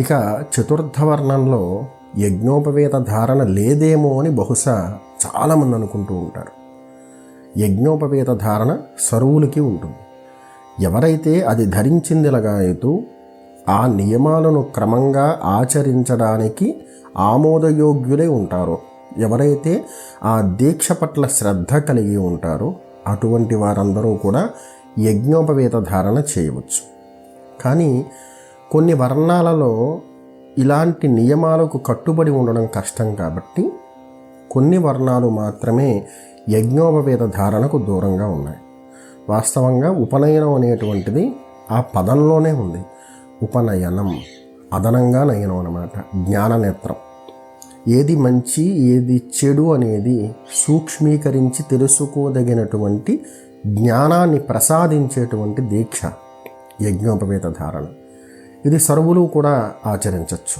ఇక చతుర్థ వర్ణంలో యజ్ఞోపవేత ధారణ లేదేమో అని బహుశా చాలామంది అనుకుంటూ ఉంటారు. యజ్ఞోపవేత ధారణ సరువులకి ఉంటుంది. ఎవరైతే అది ధరించిందిలగాయతూ ఆ నియమాలను క్రమంగా ఆచరించడానికి ఆమోదయోగ్యులై ఉంటారో ఎవరైతే ఆ దీక్ష పట్ల శ్రద్ధ కలిగి ఉంటారో అటువంటి వారందరూ కూడా యజ్ఞోపవేత ధారణ చేయవచ్చు. కానీ కొన్ని వర్ణాలలో ఇలాంటి నియమాలకు కట్టుబడి ఉండడం కష్టం కాబట్టి కొన్ని వర్ణాలు మాత్రమే యజ్ఞోపవేద ధారణకు దూరంగా ఉన్నాయి. వాస్తవంగా ఉపనయనం అనేటువంటిది ఆ పదంలోనే ఉంది. ఉపనయనం అదనంగా నయనం అన్నమాట జ్ఞాననేత్రం ఏది మంచి ఏది చెడు అనేది సూక్ష్మీకరించి తెలుసుకోదగినటువంటి జ్ఞానాన్ని ప్రసాదించేటువంటి దీక్ష యజ్ఞోపవేత ధారణ. ఇది సరువులు కూడా ఆచరించవచ్చు